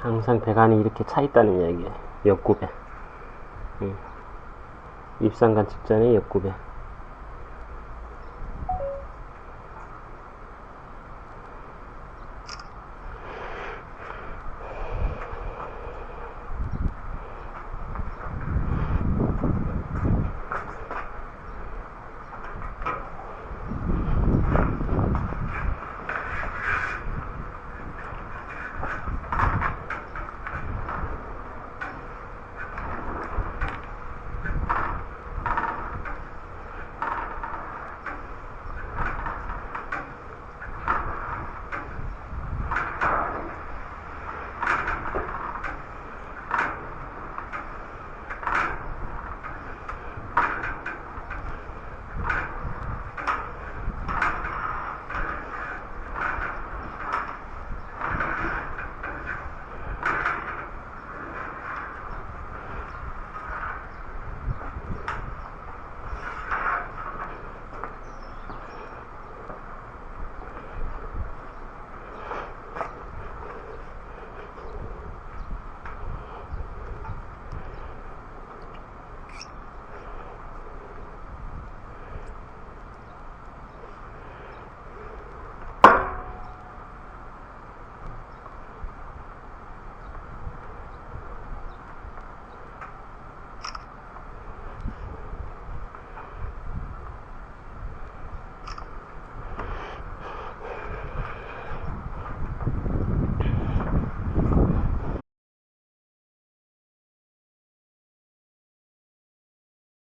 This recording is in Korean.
항상 배관이 이렇게 차 있다는 이야기예요. 옆구배. 응. 입상관 직전에 옆구배.